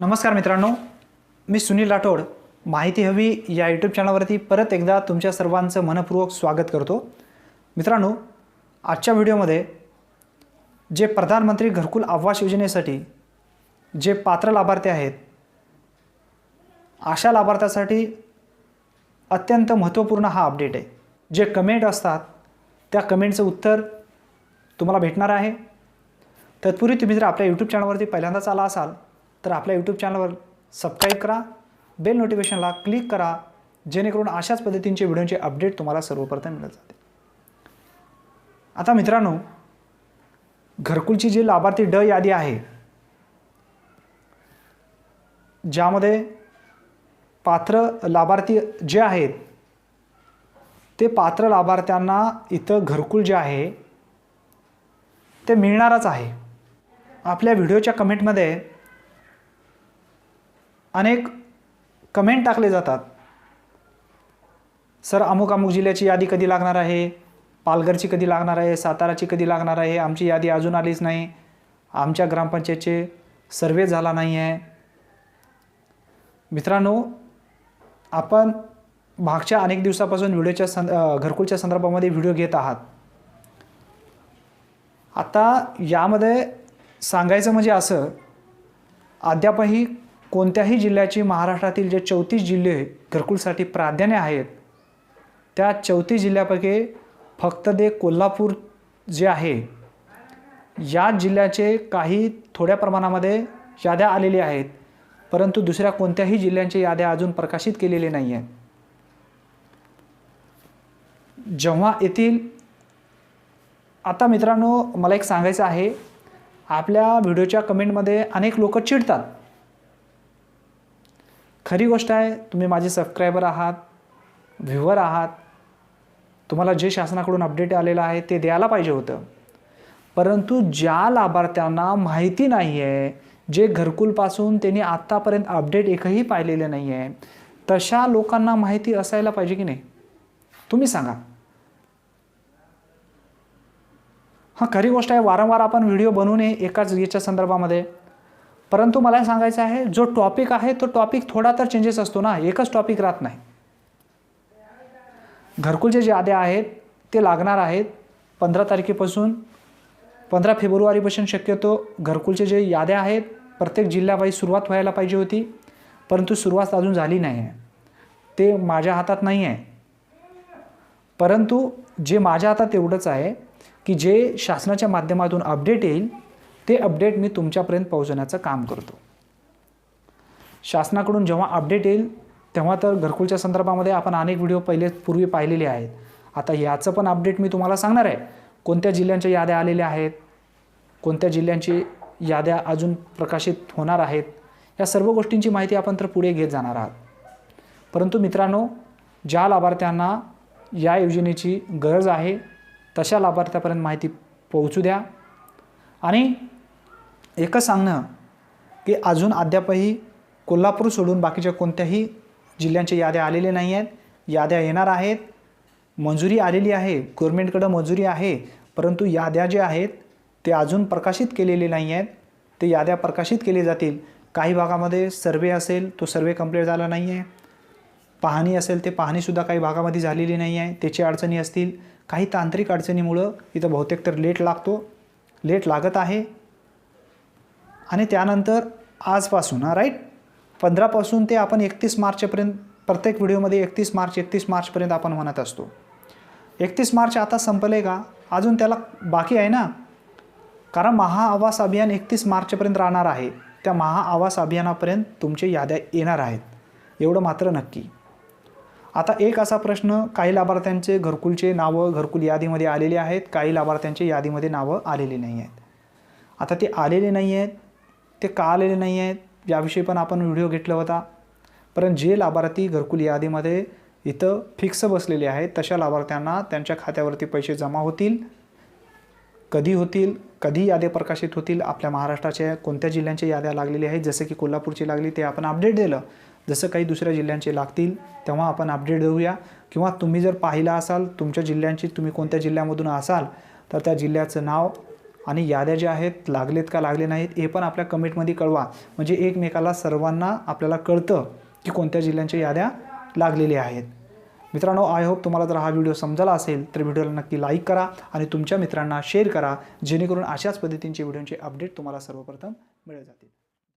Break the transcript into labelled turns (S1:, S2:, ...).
S1: नमस्कार मित्रांनो मी सुनील राठोड. माहिती हवी या यूट्यूब चॅनलवरती परत एकदा तुमच्या सर्वांचं मनपूर्वक स्वागत करतो. मित्रांनो आजच्या व्हिडिओमध्ये जे प्रधानमंत्री घरकुल आवास योजनेसाठी जे पात्र लाभार्थी आहेत अशा लाभार्थ्यासाठी अत्यंत महत्त्वपूर्ण हा अपडेट आहे. जे कमेंट असतात त्या कमेंटचं उत्तर तुम्हाला भेटणार आहे. तत्पूर्वी तुम्ही जर आपल्या यूट्यूब चॅनलवरती पहिल्यांदाच आला असाल तर आपल्या यूट्यूब चॅनलवर सबस्क्राईब करा बेल नोटिफिकेशनला क्लिक करा जेणेकरून अशाच पद्धतींचे व्हिडिओचे अपडेट तुम्हाला सर्वप्रथम मिळत जाते आता मित्रांनो घरकुलची जी लाभार्थी ड यादी आहे ज्यामध्ये पात्र लाभार्थी जे आहेत ते पात्र लाभार्थ्यांना इथं घरकुल जे आहे ते मिळणारच आहे. आपल्या व्हिडिओच्या कमेंटमध्ये अनेक कमेंट टाकले जातात. सर अमुक अमुक जिल्ह्याची यादी कधी लागणार आहे? पालघरची कधी लागणार आहे? साताराची कधी लागणार आहे? आमची यादी अजून आलीच नाही. आमच्या ग्रामपंचायतचे सर्वे झाला नाही आहे मित्रांनो आपण मागच्या अनेक दिवसापासून व्हिडिओच्या सं घरकुलच्या संदर्भामध्ये व्हिडिओ घेत आहात. आता यामध्ये सांगायचं म्हणजे असं अद्यापही कोणत्याही जिल्ह्याची महाराष्ट्रातील जे चौतीस जिल्हे घरकुलसाठी प्राधान्य आहेत त्या चौतीस जिल्ह्यापैकी फक्त ते कोल्हापूर जे आहे या जिल्ह्याचे काही थोड्या प्रमाणामध्ये याद्या आलेल्या आहेत परंतु दुसऱ्या कोणत्याही जिल्ह्यांच्या याद्या अजून प्रकाशित केलेल्या नाही आहेत. जेव्हा येथील आता मित्रांनो मला एक सांगायचं आहे आपल्या व्हिडिओच्या कमेंटमध्ये अनेक लोक चिडतात. खरी गोष्ट आहे तुम्ही माझे सबस्क्रायबर आहात व्ह्युअर आहात तुम्हाला जे शासनाकडून अपडेट आलेलं आहे ते द्यायला पाहिजे होतं. परंतु ज्या लाभार्थ्यांना माहिती नाही आहे जे घरकुलपासून त्यांनी आत्तापर्यंत अपडेट एकही पाहिलेले नाही आहे तशा लोकांना माहिती असायला पाहिजे की नाही? तुम्ही सांगा. हां खरी गोष्ट आहे वारंवार आपण व्हिडिओ बनवू नये एकाच याच्या संदर्भामध्ये. परंतु मला सांगायचं आहे जो टॉपिक आहे तो टॉपिक थोडा तर चेंजेस असतो ना एकच टॉपिक राहत नाही. घरकुलचे जे याद्या आहेत ते लागणार आहेत. पंधरा तारखेपासून पंधरा फेब्रुवारीपासून शक्यतो घरकुलचे जे याद्या आहेत प्रत्येक जिल्ह्याबाई सुरुवात व्हायला पाहिजे होती. परंतु सुरुवात अजून झाली नाही आहे. ते माझ्या हातात नाही आहे. परंतु जे माझ्या हातात एवढंच आहे की जे शासनाच्या माध्यमातून अपडेट येईल ते अपडेट मी तुमच्यापर्यंत पोहोचवण्याचं काम करतो. शासनाकडून जेव्हा अपडेट येईल तेव्हा तर घरकुलच्या संदर्भामध्ये आपण अनेक व्हिडिओ पहिले पूर्वी पाहिलेले आहेत. आता याचं पण अपडेट मी तुम्हाला सांगणार आहे. कोणत्या जिल्ह्यांच्या याद्या आलेल्या आहेत? कोणत्या जिल्ह्यांची याद्या अजून प्रकाशित होणार आहेत? या सर्व गोष्टींची माहिती आपण तर पुढे घेत जाणार आहात. परंतु मित्रांनो ज्या लाभार्थ्यांना या योजनेची गरज आहे तशा लाभार्थ्यापर्यंत माहिती पोहोचू द्या. आणि एकच सांगणं की अजून अद्यापही कोल्हापूर सोडून बाकीच्या कोणत्याही जिल्ह्यांच्या याद्या आलेल्या नाही आहेत याद्या येणार आहेत. मंजुरी आलेली आहे. गव्हर्मेंटकडं मंजुरी आहे. परंतु याद्या ज्या आहेत ते अजून प्रकाशित केलेले नाही आहेत ते याद्या प्रकाशित केले जातील. काही भागामध्ये सर्वे असेल तो सर्वे कंप्लीट झाला नाही आहे पाहणी असेल ते पाहणीसुद्धा काही भागामध्ये झालेली नाही आहे त्याची अडचणी असतील. काही तांत्रिक अडचणीमुळं इथं बहुतेक तर लेट लागतो. लेट लागत आहे. आणि त्यानंतर आजपासून हा राईट पंधरापासून ते आपण एकतीस मार्चपर्यंत प्रत्येक व्हिडिओमध्ये एकतीस मार्च एकतीस मार्चपर्यंत आपण म्हणत असतो. एकतीस मार्च आता संपले का? अजून त्याला बाकी आहे ना? कारण महाआवास अभियान एकतीस मार्चपर्यंत राहणार आहे. त्या महाआवास अभियानापर्यंत तुमचे याद्या येणार आहेत. एवढं मात्र नक्की. आता एक असा प्रश्न काही लाभार्थ्यांचे घरकुलचे नावं घरकुल यादीमध्ये आलेले आहेत. काही लाभार्थ्यांचे यादीमध्ये नावं आलेली नाही आहेत. आता ते आलेले नाही आहेत ते का आलेले नाही आहेत याविषयी पण आपण व्हिडिओ घेतला होता. पण जे लाभार्थी घरकुल यादीमध्ये इथं फिक्स बसलेले आहेत तशा लाभार्थ्यांना त्यांच्या खात्यावरती पैसे जमा होतील कधी होतील कधी याद्या प्रकाशित होतील आपल्या महाराष्ट्राच्या कोणत्या जिल्ह्यांच्या याद्या लागलेल्या आहेत जसं की कोल्हापूरची लागली ते आपण अपडेट दिलं. जसं काही दुसऱ्या जिल्ह्यांचे लागतील तेव्हा आपण अपडेट देऊया. किंवा तुम्ही जर पाहिला असाल तुमच्या जिल्ह्यांची तुम्ही कोणत्या जिल्ह्यामधून असाल तर त्या जिल्ह्याचं नाव आणि याद्या ज्या आहेत लागलेत का लागले नाहीत हे पण आपल्या कमेंटमध्ये कळवा. म्हणजे एकमेकाला सर्वांना आपल्याला कळतं की कोणत्या जिल्ह्यांच्या याद्या लागलेल्या आहेत. मित्रांनो आय होप तुम्हाला जर हा व्हिडिओ समजला असेल तर व्हिडिओला नक्की लाईक करा आणि तुमच्या मित्रांना शेअर करा जेणेकरून अशाच पद्धतींचे व्हिडिओचे अपडेट तुम्हाला सर्वप्रथम मिळत जातील.